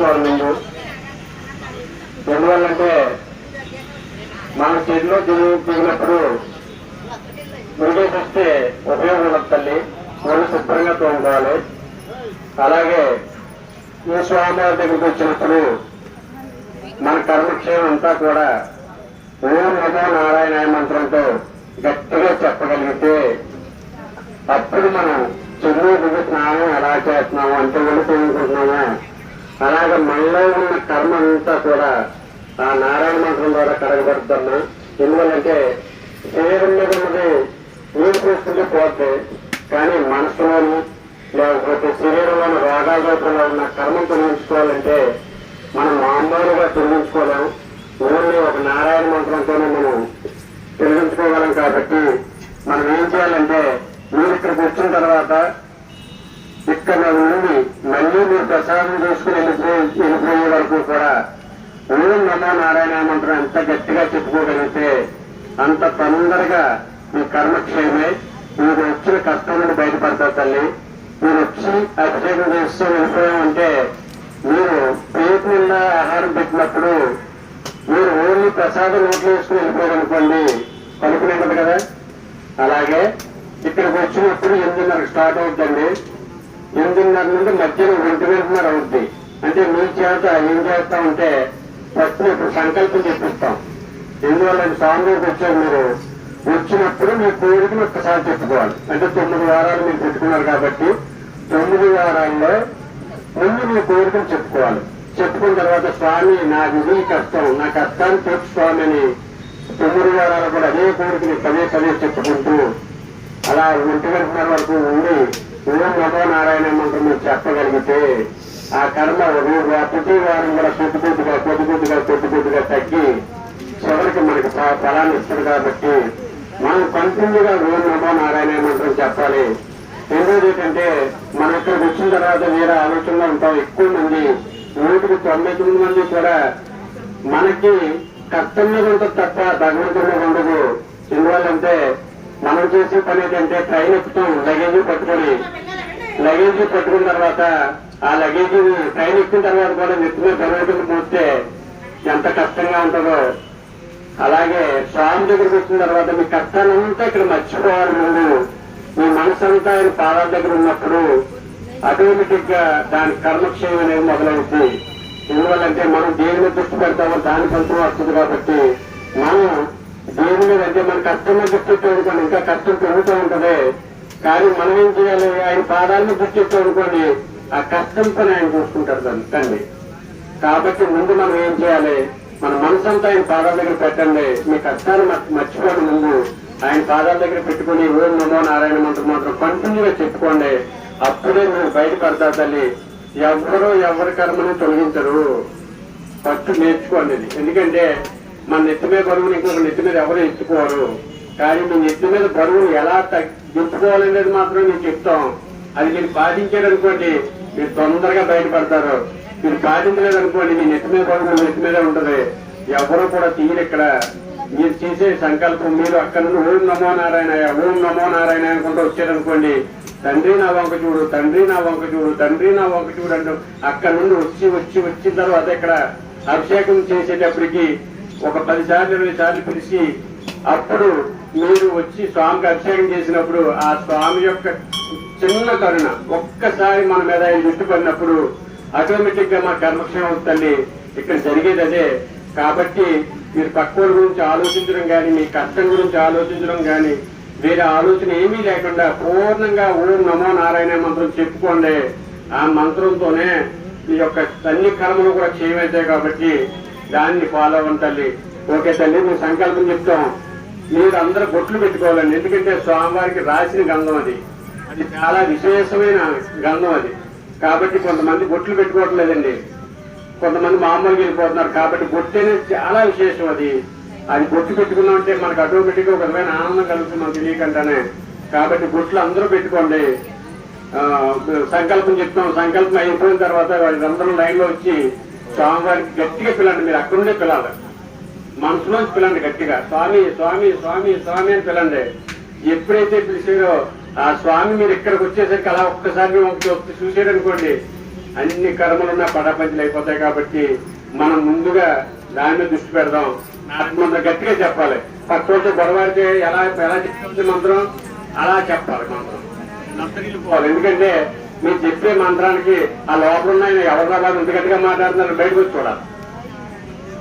తీసుకోవాలి ముందు ఎందువల్లంటే మన చెడులో దిగు దిగినప్పుడు వస్తే ఉపయోగం ఉండదు తల్లి మనం శుభ్రంగా తోముకోవాలి. అలాగే ఈ స్వామివారి దగ్గరికి వచ్చినప్పుడు మన కర్మక్షయం అంతా కూడా ఓం నమో నారాయణ మంత్రంతో గట్టిగా చెప్పగలిగితే అప్పుడు మనం చెరువు దిగి స్నానం ఎలా చేస్తున్నాము అంటే వెళ్ళి తోముకుంటున్నాము? అలాగే మనలో ఉన్న కర్మ అంతా కూడా ఆ నారాయణ మంత్రం ద్వారా కడగబడుతున్నా ఎందువల్లంటే శరీరం మీద ఉన్నది నీరు పోతే కానీ మనసులోని లేకపోతే శరీరంలోని రోగాల రూపంలో ఉన్న కర్మం తొలగించుకోవాలంటే మనం మామూలుగా తొలగించుకోలేం ఓన్లీ ఒక నారాయణ మంత్రంతోనే మనం తొలగించుకోగలం కాబట్టి మనం ఏం చేయాలంటే మీరు ఇక్కడ వచ్చిన తర్వాత ఇక్కడ నుండి మళ్ళీ మీరు ప్రసాదం చేసుకుని వెళ్ళిపోయి వెళ్ళిపోయే వరకు కూడా ఓం నమో నారాయణ మంత్రం ఎంత గట్టిగా చెప్పుకోగలిగితే అంత తొందరగా మీ కర్మక్షేమే. మీరు వచ్చిన కష్టం నుండి బయటపడతారు తల్లి. మీరు వచ్చి అభిషేకం చేస్తూ వెళ్ళిపోయామంటే మీరు పేరు నిండా ఆహారం పెట్టినప్పుడు మీరు ఓన్లీ ప్రసాదం నోట్లు వేసుకుని వెళ్ళిపోయారనుకోండి పలుకునే నిండదు కదా? అలాగే ఇక్కడికి వచ్చినప్పుడు ఎనిమిదిన్నరకు స్టార్ట్ అవుతుందండి ఎనిమిదిన్నర నుండి మధ్యలో ఒంటి గంటన్నర అవుద్ది. అంటే మీ చేత ఏం చేస్తా ఉంటే ఫస్ట్ ఇప్పుడు సంకల్పం చెప్పిస్తాం. ఎందువల్ల స్వామికి వచ్చారు మీరు? వచ్చినప్పుడు మీ కోరికను ఒక్కసారి చెప్పుకోవాలి. అంటే తొమ్మిది వారాలు మీరు పెట్టుకున్నారు కాబట్టి తొమ్మిది వారాల్లో ముందు మీ కోరికను చెప్పుకోవాలి. చెప్పుకున్న తర్వాత స్వామి నా ఇది కష్టం నా కష్టాన్ని తోటి స్వామి అని తొమ్మిది వారాలు కూడా అదే కోరికని పదే పదే చెప్పుకుంటూ అలా ఒంటి గంటన్నర వరకు ఉండి ఓం నమో నారాయణ మంత్రం చెప్పగలిగితే ఆ కర్మ ప్రతి వారం కూడా కొద్ది కొద్దిగా కొద్ది కొద్దిగా కొద్ది కొద్దిగా తగ్గి చివరికి మనకి ఫలాన్ని ఇస్తుంది కాబట్టి మనం కంటిన్యూగా ఓం నమో నారాయణ మంత్రం చెప్పాలి. ఎందుకంటే ఏంటంటే మనం ఇక్కడికి వచ్చిన తర్వాత వేరే ఆలోచనలో ఉంటాం ఎక్కువ మంది నూటికి తొంభై తొమ్మిది మంది కూడా మనకి కష్టం మీద ఉంటుంది తప్ప భగవంతుడి మీద ఉండదు. ఎందువల్లంటే మనం చేసే పని ఏంటంటే ట్రైన్ ఎక్కుతాం లగేజీ పట్టుకొని లగేజీ పట్టుకున్న తర్వాత ఆ లగేజ్ ట్రైన్ ఎక్కిన తర్వాత కూడా నెత్తిమే భగవంతుని పోస్తే ఎంత కష్టంగా ఉంటుందో. అలాగే స్వామి దగ్గరికి వచ్చిన తర్వాత మీ కష్టాలంతా ఇక్కడ మర్చిపోవాలి ముందు. మీ మనసు అంతా ఆయన పాదాల దగ్గర ఉన్నప్పుడు ఆటోమేటిక్గా దాని కర్మక్షయం అనేది మొదలవుతుంది. ఎందువల్లంటే మనం దేని దృష్టి పెడతామో దాని ఫలితం వస్తుంది కాబట్టి మనం దేవుని మీద మన కష్టంలో మీద దృష్టి ఇంకా కష్టం పెరుగుతూ ఉంటుంది. కానీ మనం ఏం చేయాలి? ఆయన పాదాలను మీద దృష్టి ఆ కష్టం పని ఆయన చూసుకుంటారు దాన్ని. తండ్రి. కాబట్టి ముందు మనం ఏం చేయాలి? మన మనసంతా ఆయన పాదాల దగ్గర పెట్టండి. మీ కష్టాలు మర్చి- ముందు. ఆయన పాదాల దగ్గర పెట్టుకుని ఓం నమో నారాయణ మంత్రం మాత్రం కంటిన్యూగా చెప్పుకోండి. అప్పుడే మీరు బయటపడతారు తల్లి. ఎవ్వరూ ఎవరి కర్మను తొలగించరు. ఫస్ట్ నేర్చుకోండి. ఎందుకంటే మన నెత్తి మీద బరువుని ఇంకొక నెత్తి మీద ఎవరు ఎత్తుకోరు. కానీ మీ నెత్తి మీద బరువును ఎలా దింపుకోవాలనేది మాత్రం నేను చెప్తాం. అది మీరు పాటించారనుకోండి మీరు తొందరగా బయటపడతారు. మీరు పాటించలేదనుకోండి మీ నెత్తి మీద బరువు నెత్తి మీద ఉంటది. ఎవరు కూడా తీయరు ఇక్కడ. మీరు చేసే సంకల్పం మీరు అక్కడ నుండి ఓం నమో నారాయణ ఓం నమో నారాయణ అనుకుంటూ వచ్చారనుకోండి తండ్రి నా వంక చూడు తండ్రి నా వంక చూడు తండ్రి నా వంక చూడు అంటూ అక్కడ నుండి వచ్చి వచ్చి వచ్చిన తర్వాత ఇక్కడ అభిషేకం చేసేటప్పటికి ఒక పది సార్లు ఇరవై సార్లు పిలిచి అప్పుడు మీరు వచ్చి స్వామికి అభిషేకం చేసినప్పుడు ఆ స్వామి యొక్క చిన్న కరుణ ఒక్కసారి మన మీద ఆయన దృష్టిపడినప్పుడు ఆటోమేటిక్గా మా కర్మక్షేమం అవుతుంది ఇక్కడ జరిగేది అదే. కాబట్టి మీరు పక్కోళ్ళ గురించి ఆలోచించడం కానీ మీ కష్టం గురించి ఆలోచించడం కానీ వేరే ఆలోచన ఏమీ లేకుండా పూర్ణంగా ఓం నమో నారాయణ మంత్రం చెప్పుకోండి. ఆ మంత్రంతోనే మీ యొక్క అన్ని కర్మలు కూడా చేయవైతాయి కాబట్టి దాన్ని ఫాలో అవ్వండి తల్లి. ఓకే తల్లి మీ సంకల్పం చెప్తాం మీరు అందరూ బొట్లు పెట్టుకోవాలండి. ఎందుకంటే స్వామివారికి రాసిన గంధం అది. అది చాలా విశేషమైన గంధం అది. కాబట్టి కొంతమంది బొట్లు పెట్టుకోవట్లేదండి. కొంతమంది మామూలుగా వెళ్ళిపోతున్నారు. కాబట్టి బొట్టు అనేది చాలా విశేషం అది. అది బొట్టు పెట్టుకున్నామంటే మనకు ఆటోమేటిక్గా ఒక రకమైన ఆనందం కలుగుతుంది మనకు తెలియకుండానే. కాబట్టి బొట్లు అందరూ పెట్టుకోండి. సంకల్పం చెప్తాం. సంకల్పం అయిపోయిన తర్వాత వాళ్ళందరూ లైన్లో వచ్చి స్వామివారికి గట్టిగా పిల్లండి మీరు అక్కడుండే పిల్లాలి. మనసులోంచి పిల్లండి గట్టిగా. స్వామి స్వామి స్వామి స్వామి అని పిల్లండి. ఎప్పుడైతే పిలిచారో ఆ స్వామి మీరు ఇక్కడికి వచ్చేసరికి అలా ఒక్కసారి ఒకటి చూసి అనుకోండి అన్ని కర్మలున్నా పడపంచలు అయిపోతాయి కాబట్టి మనం ముందుగా దాని మీద దృష్టి పెడదాం. నాకు మనం గట్టిగా చెప్పాలి. పక్కతో గొడవడితే ఎలా ఎలా చెప్పాల్సిన మంత్రం? అలా చెప్పాలి మంత్రం. నచ్చగిలిపోవాలి ఎందుకంటే మీరు చెప్పే మంత్రానికి ఆ లోపల ఉన్న ఆయన ఎవరి ఇంత గట్టిగా మాట్లాడుతున్నారు బయటకు వచ్చి చూడాలి.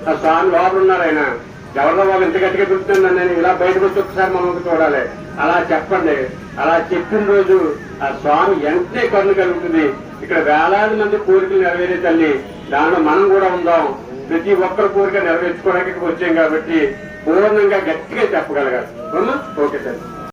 ఆ స్వామి లోపల ఉన్నారు ఆయన. ఎవరిలో వాళ్ళు ఇంత గట్టిగా పిలుస్తున్నాను నేను ఇలా బయటకు వచ్చి ఒకసారి మనం చూడాలి. అలా చెప్పండి. అలా చెప్పిన రోజు ఆ స్వామి ఎంతే కన్ను కలుగుతుంది. ఇక్కడ వేలాది మంది కోరికలు నెరవేరే తల్లి. దానిలో మనం కూడా ఉందాం. ప్రతి ఒక్కరి కోరిక నెరవేర్చుకోవడానికి వచ్చాం కాబట్టి పూర్ణంగా గట్టిగా చెప్పగలగాలి. Okay sir.